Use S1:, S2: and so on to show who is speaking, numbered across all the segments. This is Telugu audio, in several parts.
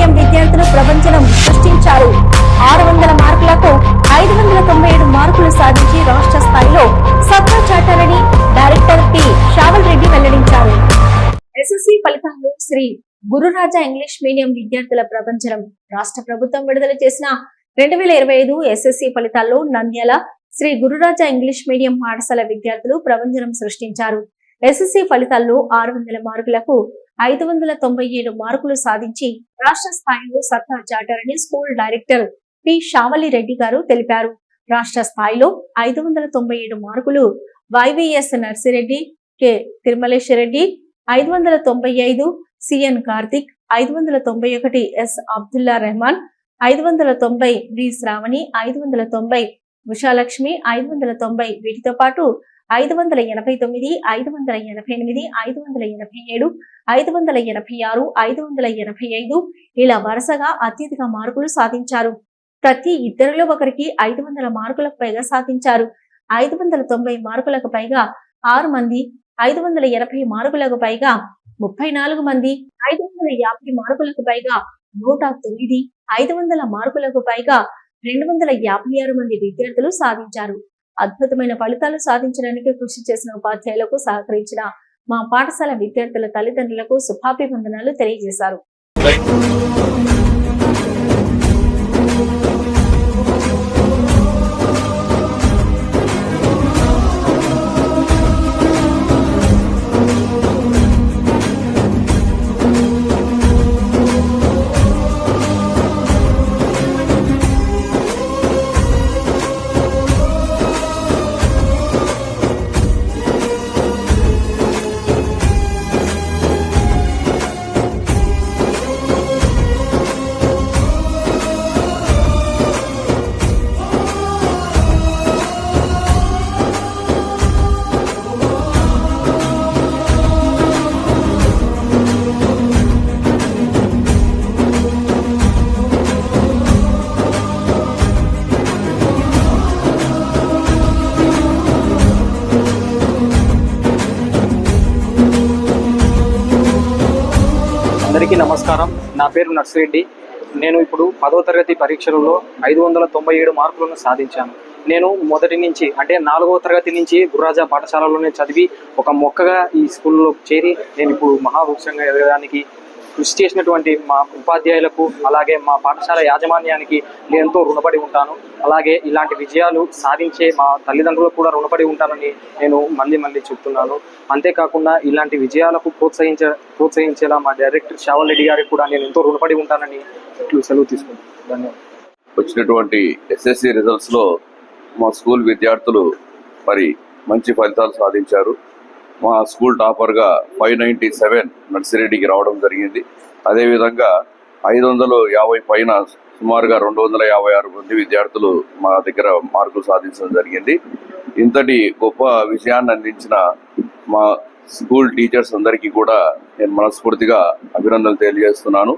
S1: మీడియం విద్యార్థులు ప్రపంచం సృష్టించారు. ఆరు వందల మార్కులకు ఐదు వందల తొంభై ఏడు మార్కులు సాధించి రాష్ట్ర స్థాయిలో సత్తా చాటారని డైరెక్టర్ పి. షావల్ రెడ్డి వెల్లడించారు. ఎస్ఎస్సి ఫలితాల్లో శ్రీ గురురాజా ఇంగ్లీష్ మీడియం విద్యార్థుల ప్రపంచం. రాష్ట్ర ప్రభుత్వం విడుదల చేసిన రెండు వేల ఇరవై ఐదు ఎస్ఎస్సి ఫలితాల్లో నంద్యాల శ్రీ గురురాజా ఇంగ్లీష్ మీడియం పాఠశాల విద్యార్థులు ప్రపంచం సృష్టించారు. ఎస్ఎస్సి ఫలితాల్లో ఆరు వందల మార్కులకు ఐదు వందల తొంభై ఏడు మార్కులు సాధించి రాష్ట్ర స్థాయిలో సత్తా చాటారని school director P Shavali Reddy గారు తెలిపారు. రాష్ట్ర స్థాయిలో ఐదు వందల తొంభై ఏడు మార్కులు వైవిఎస్ నర్సిరెడ్డి కె తిరుమలేశ్వరెడ్డి ఐదు వందల తొంభై ఐదు సిఎన్ కార్తిక్ ఐదు వందల తొంభై ఒకటి ఎస్ అబ్దుల్లా రెహమాన్ ఐదు వందల తొంభై వి శ్రావణి ఐదు వందల తొంభై ఉషాలక్ష్మి ఐదు వందల తొంభై వీటితో పాటు ఐదు వందల ఎనభై తొమ్మిది ఐదు వందల ఎనభై ఎనిమిది ఐదు వందల ఎనభై ఏడు ఐదు వందల ఎనభై ఆరు ఐదు వందల ఎనభై ఐదు ఇలా వరుసగా అత్యధిక మార్కులు సాధించారు ప్రతి ఇద్దరిలో ఒకరికి ఐదు వందల మార్కులకు పైగా సాధించారు ఐదు వందల తొంభై మార్కులకు పైగా ఆరు మంది ఐదు వందల ఎనభై మార్కులకు పైగా ముప్పై నాలుగు మంది ఐదు వందల యాభై మార్కులకు పైగా నూట తొమ్మిది ఐదు వందల మార్కులకు పైగా రెండు వందల యాభై ఆరు మంది విద్యార్థులు సాధించారు అద్భుతమైన ఫలితాలు సాధించడానికి కృషి చేసిన ఉపాధ్యాయులకు సహకరించిన మా పాఠశాల విద్యార్థుల తల్లిదండ్రులకు శుభాభివందనాలు తెలియజేశారు.
S2: నమస్కారం. నా పేరు నర్సిరెడ్డి. నేను ఇప్పుడు పదో తరగతి పరీక్షలలో ఐదు వందల తొంభై ఏడు మార్కులను సాధించాను. నేను మొదటి నుంచి అంటే నాలుగవ తరగతి నుంచి గుర్రాజా పాఠశాలలోనే చదివి ఒక మొక్కగా ఈ స్కూల్లో చేరి నేను ఇప్పుడు మహావృక్షంగా ఎదగడానికి కృషి చేసినటువంటి మా ఉపాధ్యాయులకు అలాగే మా పాఠశాల యాజమాన్యానికి నేను ఎంతో రుణపడి ఉంటాను. అలాగే ఇలాంటి విజయాలు సాధించే మా తల్లిదండ్రులకు కూడా రుణపడి ఉంటానని నేను మళ్ళీ మళ్ళీ చెప్తున్నాను. అంతేకాకుండా ఇలాంటి విజయాలకు ప్రోత్సహించ ప్రోత్సహించేలా మా డైరెక్టర్ శావల్ రెడ్డి గారికి కూడా నేను ఎంతో రుణపడి ఉంటానని సెలవు తీసుకుంటాను ధన్యవాదాలు.
S3: వచ్చినటువంటి ఎస్ఎస్సి రిజల్ట్స్లో మా స్కూల్ విద్యార్థులు మరి మంచి ఫలితాలు సాధించారు. మా స్కూల్ టాపర్గా ఫైవ్ నైంటీ సెవెన్ నర్సిరెడ్డికి రావడం జరిగింది. అదేవిధంగా ఐదు వందలు యాభై పైన సుమారుగా రెండు వందల యాభై ఆరు మంది విద్యార్థులు మా దగ్గర మార్కులు సాధించడం జరిగింది. ఇంతటి గొప్ప విజయాన్ని అందించిన మా స్కూల్ టీచర్స్ అందరికీ కూడా నేను మనస్ఫూర్తిగా అభినందనలు తెలియజేస్తున్నాను.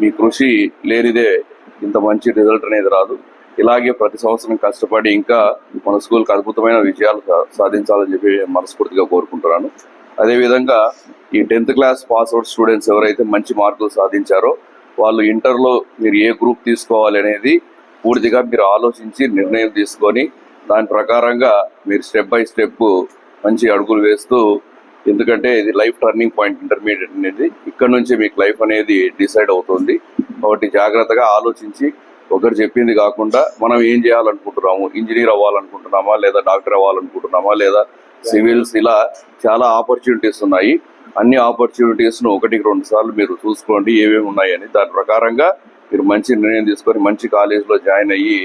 S3: మీ కృషి లేనిదే ఇంత మంచి రిజల్ట్ అనేది రాదు. ఇలాగే ప్రతి సంవత్సరం కష్టపడి ఇంకా మన స్కూల్కి అద్భుతమైన విజయాలు సాధించాలని చెప్పి మనస్ఫూర్తిగా కోరుకుంటున్నాను. అదేవిధంగా ఈ tenth class pass out students ఎవరైతే మంచి మార్కులు సాధించారో వాళ్ళు ఇంటర్లో మీరు ఏ గ్రూప్ తీసుకోవాలి అనేది పూర్తిగా మీరు ఆలోచించి నిర్ణయం తీసుకొని దాని ప్రకారంగా మీరు స్టెప్ బై స్టెప్ మంచి అడుగులు వేస్తూ ఎందుకంటే ఇది లైఫ్ టర్నింగ్ పాయింట్ ఇంటర్మీడియట్ అనేది. ఇక్కడ నుంచి మీకు లైఫ్ అనేది డిసైడ్ అవుతుంది. కాబట్టి జాగ్రత్తగా ఆలోచించి ఒకరు చెప్పింది కాకుండా మనం ఏం చేయాలనుకుంటున్నాము? ఇంజనీర్ అవ్వాలనుకుంటున్నామా? లేదా డాక్టర్ అవ్వాలనుకుంటున్నామా? లేదా సివిల్స్ ఇలా చాలా ఆపర్చునిటీస్ ఉన్నాయి. అన్ని ఆపర్చునిటీస్ను ఒకటికి రెండు సార్లు మీరు చూసుకోండి ఏమేమి ఉన్నాయని దాని ప్రకారంగా మీరు మంచి నిర్ణయం తీసుకొని మంచి కాలేజీలో జాయిన్ అయ్యి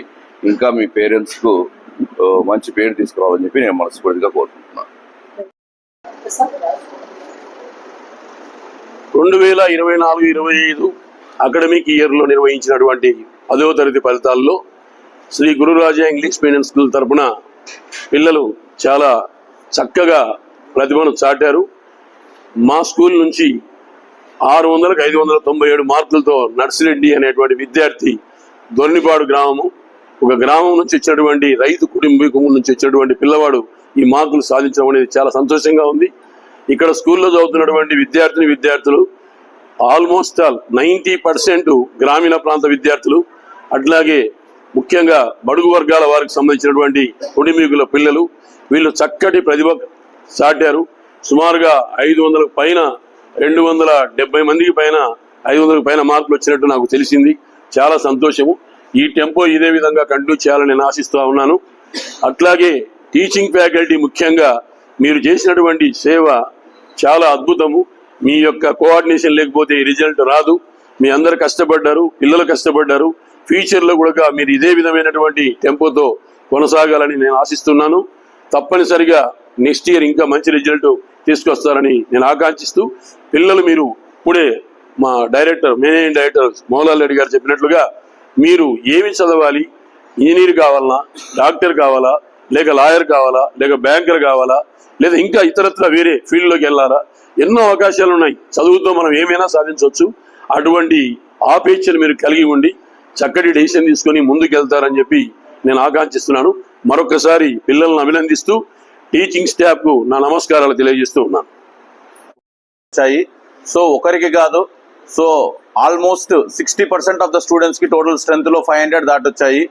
S3: ఇంకా మీ పేరెంట్స్కు మంచి పేరు తీసుకురావాలని చెప్పి నేను మనస్ఫూర్తిగా కోరుకుంటున్నాను.
S4: రెండు వేల ఇరవై నాలుగు ఇరవై ఐదు అకాడమిక్ ఇయర్లో నిర్వహించినటువంటి పదవ తరగతి ఫలితాల్లో Sri Gururaja English medium school తరపున పిల్లలు చాలా చక్కగా ప్రతిభను చాటారు. మా స్కూల్ నుంచి ఆరు వందలకు ఐదు వందల తొంభై ఏడు మార్కులతో నర్సిరెడ్డి అనేటువంటి విద్యార్థి దొర్నిపాడు గ్రామము ఒక గ్రామం నుంచి వచ్చినటువంటి రైతు కుటుంబీకుం నుంచి వచ్చినటువంటి పిల్లవాడు ఈ మార్కులు సాధించడం అనేది చాలా సంతోషంగా ఉంది. ఇక్కడ స్కూల్లో చదువుతున్నటువంటి విద్యార్థిని విద్యార్థులు ఆల్మోస్ట్ ఆల్ నైంటీ పర్సెంట్ గ్రామీణ ప్రాంత విద్యార్థులు అట్లాగే ముఖ్యంగా బడుగు వర్గాల వారికి సంబంధించినటువంటి కుటుంబీకుల పిల్లలు వీళ్ళు చక్కటి ప్రతిభ సాటారు. సుమారుగా ఐదు వందలకు పైన రెండు వందల డెబ్బై మందికి పైన ఐదు వందలకు పైన మార్కులు వచ్చినట్టు నాకు తెలిసింది. చాలా సంతోషము. ఈ టెంపో ఇదే విధంగా కంటిన్యూ చేయాలని నేను ఆశిస్తూ ఉన్నాను. అట్లాగే టీచింగ్ ఫ్యాకల్టీ ముఖ్యంగా మీరు చేసినటువంటి సేవ చాలా అద్భుతము. మీ యొక్క కోఆర్డినేషన్ లేకపోతే రిజల్ట్ రాదు. మీ అందరు కష్టపడ్డారు పిల్లలు కష్టపడ్డారు. ఫ్యూచర్లో కూడా మీరు ఇదే విధమైనటువంటి టెంపోతో కొనసాగాలని నేను ఆశిస్తున్నాను. తప్పనిసరిగా నెక్స్ట్ ఇయర్ ఇంకా మంచి రిజల్ట్ తీసుకొస్తారని నేను ఆకాంక్షిస్తూ పిల్లలు మీరు ఇప్పుడే మా director managing director Mohanlal Reddy గారు చెప్పినట్లుగా మీరు ఏమి చదవాలి? ఇంజనీర్ కావాలనా డాక్టర్ కావాలా? లేక లాయర్ కావాలా? లేక బ్యాంకర్ కావాలా? లేదా ఇంకా ఇతరత్ర వేరే ఫీల్డ్లోకి వెళ్ళాలా? ఎన్నో అవకాశాలు ఉన్నాయి. చదువుతో మనం ఏమైనా సాధించవచ్చు. అటువంటి ఆపేక్షలు మీరు కలిగి ఉండి చక్కటి డెసిషన్ తీసుకొని ముందుకెళ్తారని చెప్పి నేను ఆకాంక్షిస్తున్నాను. మరొకసారి పిల్లలను అభినందిస్తూ టీచింగ్ స్టాఫ్కు నా నమస్కారాలు తెలియజేస్తూ ఉన్నాను.
S5: వచ్చాయి. సో ఒకరికి కాదు so almost sixty percent of the స్టూడెంట్స్కి టోటల్ స్ట్రెంత్లో ఫైవ్ హండ్రెడ్ దాటొచ్చాయి.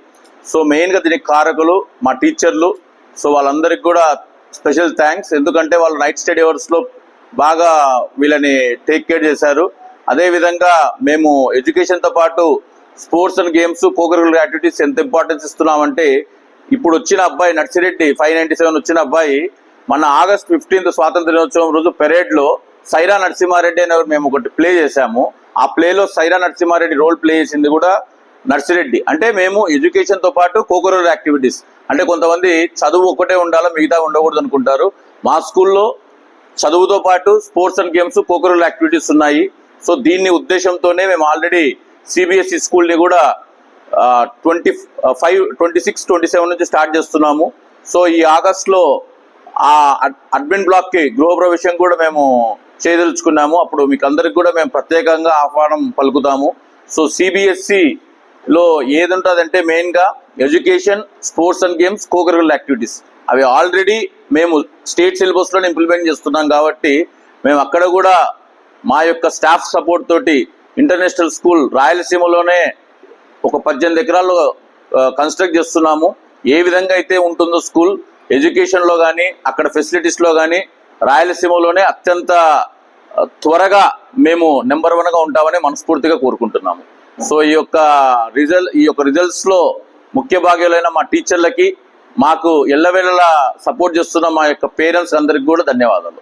S5: సో మెయిన్గా దీనికి కారకులు మా టీచర్లు సో వాళ్ళందరికి కూడా స్పెషల్ థ్యాంక్స్. ఎందుకంటే వాళ్ళు నైట్ స్టడీ అవర్స్లో బాగా వీళ్ళని టేక్ కేర్ చేశారు. అదే విధంగా మేము ఎడ్యుకేషన్తో పాటు sports and games cocurricular activities ఎంత ఇంపార్టెన్స్ ఇస్తున్నామంటే ఇప్పుడు వచ్చిన అబ్బాయి నర్సిరెడ్డి ఫైవ్ నైన్టీ సెవెన్ వచ్చిన అబ్బాయి మన ఆగస్ట్ ఫిఫ్టీన్త్ స్వాతంత్ర దినోత్సవం రోజు పెరేడ్లో సైరా నరసింహారెడ్డి అనే మేము ఒకటి ప్లే చేశాము. ఆ ప్లేలో సైరా నరసింహారెడ్డి రోల్ ప్లే చేసింది కూడా నర్సిరెడ్డి. అంటే మేము ఎడ్యుకేషన్తో పాటు కోకరల్ యాక్టివిటీస్. అంటే కొంతమంది చదువు ఒకటే ఉండాలా మిగతా ఉండకూడదు అనుకుంటారు. మా స్కూల్లో చదువుతో పాటు sports and games cocurricular activities ఉన్నాయి. సో దీన్ని ఉద్దేశంతోనే మేము ఆల్రెడీ సిబిఎస్ఈ స్కూల్ని కూడా twenty five twenty six twenty seven నుంచి స్టార్ట్ చేస్తున్నాము. సో ఈ ఆగస్ట్లో ఆ అడ్- అడ్మిన్ బ్లాక్కి గృహప్రవేశం కూడా మేము చేయదలుచుకున్నాము. అప్పుడు మీకు అందరికి కూడా మేము ప్రత్యేకంగా ఆహ్వానం పలుకుతాము. సో సిబిఎస్సిలో ఏది ఉంటుందంటే మెయిన్గా education sports and games cocurricular activities అవి ఆల్రెడీ మేము స్టేట్ సిలబస్లో ఇంప్లిమెంట్ చేస్తున్నాం కాబట్టి మేము అక్కడ కూడా మా యొక్క స్టాఫ్ సపోర్ట్ తోటి ఇంటర్నేషనల్ స్కూల్ రాయలసీమలోనే ఒక పద్దెనిమిది ఎకరాల్లో కన్స్ట్రక్ట్ చేస్తున్నాము. ఏ విధంగా అయితే ఉంటుందో స్కూల్ ఎడ్యుకేషన్లో కానీ అక్కడ ఫెసిలిటీస్లో కానీ రాయలసీమలోనే అత్యంత త్వరగా మేము నెంబర్ వన్గా ఉంటామని మనస్ఫూర్తిగా కోరుకుంటున్నాము. సో ఈ యొక్క రిజల్ట్ ఈ యొక్క రిజల్ట్స్లో ముఖ్య భాగ్యులైన మా టీచర్లకి మాకు ఎల్లవేళలా సపోర్ట్ చేస్తున్న మా యొక్క పేరెంట్స్ అందరికి కూడా ధన్యవాదాలు.